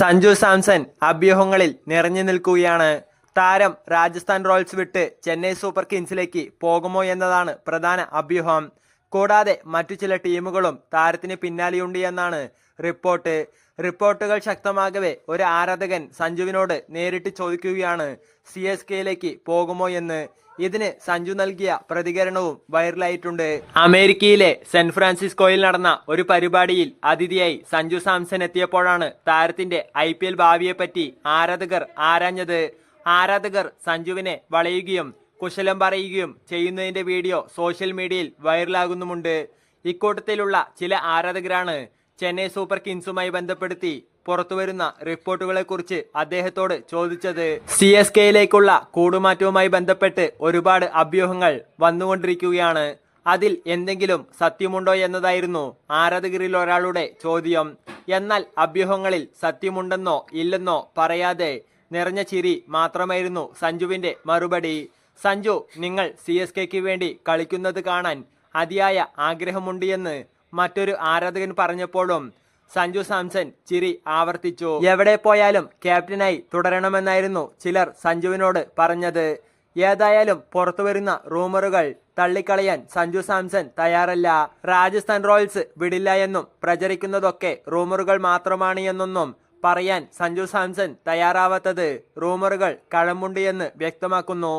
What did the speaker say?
സഞ്ജു സാംസൺ അഭ്യൂഹങ്ങളിൽ നിറഞ്ഞു നിൽക്കുകയാണ്. താരം രാജസ്ഥാൻ റോയൽസ് വിട്ട് ചെന്നൈ സൂപ്പർ കിങ്സിലേക്ക് പോകുമോ എന്നതാണ് പ്രധാന അഭ്യൂഹം. കൂടാതെ മറ്റു ചില ടീമുകളും താരത്തിന് പിന്നാലെയുണ്ട് എന്നാണ് റിപ്പോർട്ട്. റിപ്പോർട്ടുകൾ ശക്തമാകവേ ഒരു ആരാധകൻ സഞ്ജുവിനോട് നേരിട്ട് ചോദിക്കുകയാണ് സി എസ് കെയിലേക്ക് പോകുമോ എന്ന്. ഇതിന് സഞ്ജു നൽകിയ പ്രതികരണവും വൈറലായിട്ടുണ്ട്. അമേരിക്കയിലെ സെൻ ഫ്രാൻസിസ്കോയിൽ നടന്ന ഒരു പരിപാടിയിൽ അതിഥിയായി സഞ്ജു സാംസൺ എത്തിയപ്പോഴാണ് താരത്തിന്റെ ഐ പി എൽ ഭാവിയെപ്പറ്റി ആരാധകർ ആരാഞ്ഞത്. ആരാധകർ സഞ്ജുവിനെ വളയുകയും കുശലം പറയുകയും ചെയ്യുന്നതിന്റെ വീഡിയോ സോഷ്യൽ മീഡിയയിൽ വൈറലാകുന്നുമുണ്ട്. ഇക്കൂട്ടത്തിലുള്ള ചില ആരാധകരാണ് ചെന്നൈ സൂപ്പർ കിങ്സുമായി ബന്ധപ്പെടുത്തി പുറത്തുവരുന്ന റിപ്പോർട്ടുകളെക്കുറിച്ച് അദ്ദേഹത്തോട് ചോദിച്ചത്. സി എസ് കെയിലേക്കുള്ള കൂടുമാറ്റവുമായി ബന്ധപ്പെട്ട് ഒരുപാട് അഭ്യൂഹങ്ങൾ വന്നുകൊണ്ടിരിക്കുകയാണ്. അതിൽ എന്തെങ്കിലും സത്യമുണ്ടോ എന്നതായിരുന്നു ആരാധകരിൽ ഒരാളുടെ ചോദ്യം. എന്നാൽ അഭ്യൂഹങ്ങളിൽ സത്യമുണ്ടെന്നോ ഇല്ലെന്നോ പറയാതെ നിറഞ്ഞ ചിരി മാത്രമായിരുന്നു സഞ്ജുവിന്റെ മറുപടി. സഞ്ജു നിങ്ങൾ സി എസ് കെക്ക് വേണ്ടി കളിക്കുന്നത് കാണാൻ അതിയായ ആഗ്രഹമുണ്ട് എന്ന് മറ്റൊരു ആരാധകൻ പറഞ്ഞപ്പോഴും സഞ്ജു സാംസൺ ചിരി ആവർത്തിച്ചു. എവിടെ പോയാലും ക്യാപ്റ്റനായി തുടരണമെന്നായിരുന്നു ചിലർ സഞ്ജുവിനോട് പറഞ്ഞത്. ഏതായാലും പുറത്തുവരുന്ന റൂമറുകൾ തള്ളിക്കളയാൻ സഞ്ജു സാംസൺ തയ്യാറല്ല. രാജസ്ഥാൻ റോയൽസ് വിടില്ല എന്നും പ്രചരിക്കുന്നതൊക്കെ റൂമറുകൾ മാത്രമാണ് എന്നൊന്നും പറയാൻ സഞ്ജു സാംസൺ തയ്യാറാവാത്തത്. റൂമറുകൾ കഴമ്പുണ്ട് എന്ന് വ്യക്തമാക്കുന്നു.